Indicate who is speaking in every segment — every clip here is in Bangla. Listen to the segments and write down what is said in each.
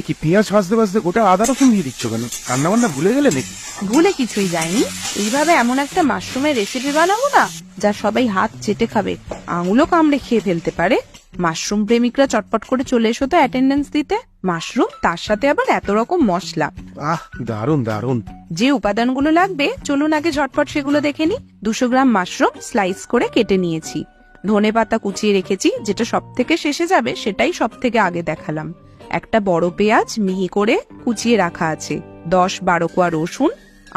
Speaker 1: কি পেঁয়াজ ভাজতে ভাজতে গোটা আদা রসুন দিয়ে দিচ্ছ কেন? রান্না বান্না ভুলে গেলে নাকি?
Speaker 2: ভুলে কিছুই যায়নি। এইভাবে এমন একটা মাশরুমের রেসিপি বানাবো না যা সবাই হাত চেটে খাবে আঙুলও কামড়ে খেয়ে ফেলতে পারে। মাশরুম প্রেমিকরা চটপট করে চলে এসো তো অ্যাটেন্ডেন্স দিতে। মাশরুম তার সাথে আবার এত রকম মশলা।
Speaker 1: আহ দারুণ দারুণ।
Speaker 2: যে উপাদানগুলো লাগবে চলুন আগে ঝটপট সেগুলো দেখে নি দুশো গ্রাম মাশরুম স্লাইস করে কেটে নিয়েছি। ধনে পাতা কুচিয়ে রেখেছি যেটা সব থেকে শেষে যাবে সেটাই সব থেকে আগে দেখালাম। একটা বড় পেঁয়াজ মিহি করে কুচিয়ে রাখা আছে। দশ বারো কোয়া রসুন,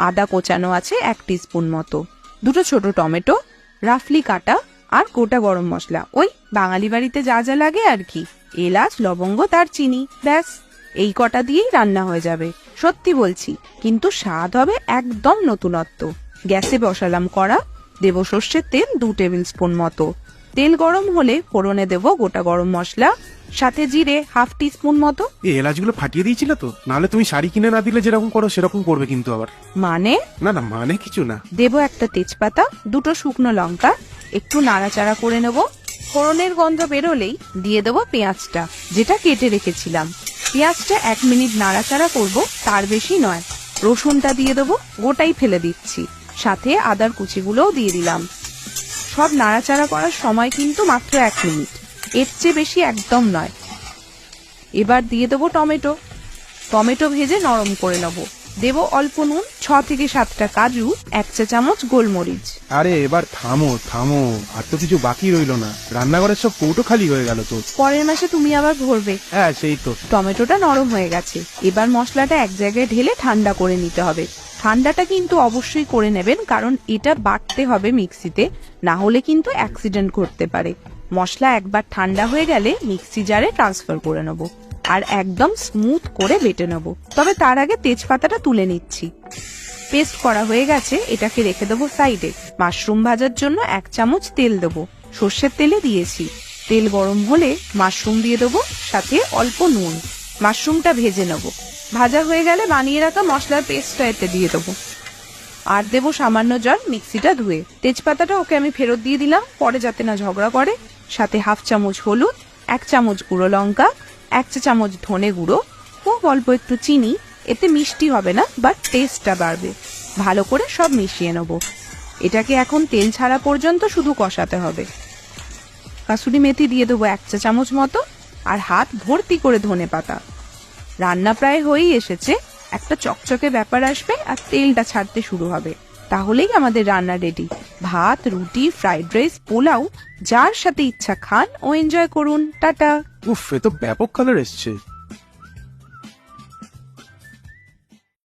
Speaker 2: আদা কোচানো আছে এক স্পুন মতো। দুটো ছোট টমেটো, রাফলি কাটা আর গোটা গরম মশলা। ওই বাঙালি বাড়িতে যা যা লাগে আর কি। এলাচ, লবঙ্গ তার চিনি ব্যাস। এই কটা দিয়েই রান্না হয়ে যাবে। সত্যি বলছি, কিন্তু স্বাদ হবে একদম নতুনত্ব। গ্যাসে বসালাম কড়া, দেব সর্ষের তেল দু টেবিল স্পুন মতো। তেল গরম হলে ফোড়নে দেব গোটা গরম মশলা সাথে জিরে হাফ টি স্পুন মতো।
Speaker 1: এই এলাচগুলো ফাটিয়ে দিয়েছিল তো? নাহলে তুমি শাড়ি কিনে না দিলে যেরকম করো সেরকম করবে কিন্তু আবার।
Speaker 2: মানে?
Speaker 1: না না মানে কিছু না।
Speaker 2: দেব একটা তেজপাতা দুটো শুকনো লঙ্কা একটু নাড়াচাড়া করে নেব। ফোড়নের গন্ধ বেরোলেই দিয়ে দেবো পেঁয়াজটা যেটা কেটে রেখেছিলাম। পেঁয়াজটা এক মিনিট নাড়াচাড়া করব তার বেশি নয়। রসুনটা দিয়ে দেবো গোটাই ফেলে দিচ্ছি। সাথে আদার কুচিগুলোও দিয়ে দিলাম। সব নাড়াচাড়া করার সময় কিন্তু মাত্র এক মিনিট। এর চেয়ে বেশি একদম নয়। এবার দিয়ে দেবো টমেটো। টমেটো ভেজে নরম করে নেব। দেব অল্প নুন ছ থেকে সাতটা কাজু এক চা চামচ গোলমরিচ।
Speaker 1: আরে এবার থামো থামো। আর তো কিছু বাকি রইল না। রান্নাঘরের সব কৌটো খালি হয়ে গেল তো।
Speaker 2: পরের মাসে তুমি আবার ভরবে
Speaker 1: হ্যাঁ সেই তো।
Speaker 2: টমেটোটা নরম হয়ে গেছে। এবার মশলাটা এক জায়গায় ঢেলে ঠান্ডা করে নিতে হবে। ঠান্ডাটা কিন্তু অবশ্যই করে নেবেন কারণ এটা বাটতে হবে মিক্সিতে না হলে কিন্তু অ্যাক্সিডেন্ট ঘটতে পারে। মশলা একবার ঠান্ডা হয়ে গেলে মিক্সি জারে ট্রান্সফার করে নেব আর একদম স্মুথ করে বেটে নেব। তবে তার আগে তেজপাতাটা তুলে নিচ্ছি। পেস্ট করা হয়ে গেছে, এটাকে রেখে দেবো সাইডে মাশরুম ভাজার জন্য এক চামচ তেল দেবো। সর্ষের তেলে দিয়েছি। তেল গরম হলে মাশরুম দিয়ে দেবো, সাথে অল্প নুন। মাশরুমটা ভেজে নেব। ভাজা হয়ে গেলে বানিয়ে রাখা মশলার পেস্টটা এতে দিয়ে দেবো। আর দেবো সামান্য জল মিক্সিটা ধুয়ে। তেজপাতাটা ওকে আমি ফেরত দিয়ে দিলাম, পরে যাতে না ঝগড়া করে। সাথে হাফ চামচ হলুদ, এক চামচ গুঁড়ো লঙ্কা, এক চা চামচ ধনে গুঁড়ো, খুব অল্প একটু চিনি, এতে মিষ্টি হবে না বাট টেস্টটা বাড়বে। ভালো করে সব মিশিয়ে নেব। এটাকে এখন তেল ছাড়া পর্যন্ত শুধু কষাতে হবে। কাসুরি মেথি দিয়ে দেবো এক চা চামচ মতো, আর হাত ভর্তি করে ধনে পাতা। রান্না প্রায় হয়েই এসেছে, একটা চকচকে ব্যাপার আসবে, আর তেলটা ছাড়তে শুরু হবে। তাহলেই আমাদের রান্না রেডি ভাত, রুটি ফ্রাইড রাইস পোলাও, যার সাথে ইচ্ছা খান ও এনজয় করুন। টাটা।
Speaker 1: উফ, এ তো ব্যাপক কালার এসছে।